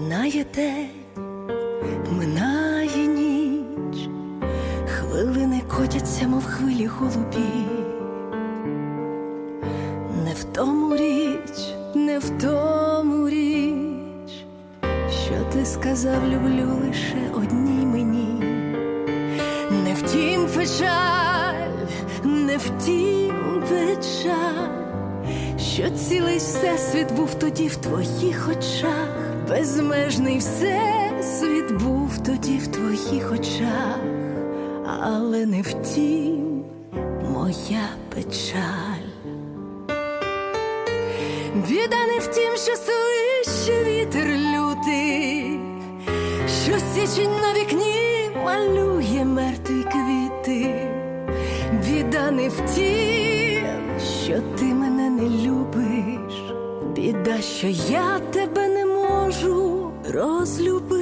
Минає день, минає ніч, хвилини котяться, мов хвилі голубі. Не в тому річ, не в тому річ, що ти сказав, люблю лише одній мені. Не втім печаль, не втім печаль, що цілий всесвіт був тоді в твоїх очах, безмежний всесвіт був тоді в твоїх очах, але не втім моя печаль. Біда не в тім, що свище вітер лютий, що січень на вікні малює мертві квіти. Біда не в тім, що ти біда, що я тебе не можу розлюбити.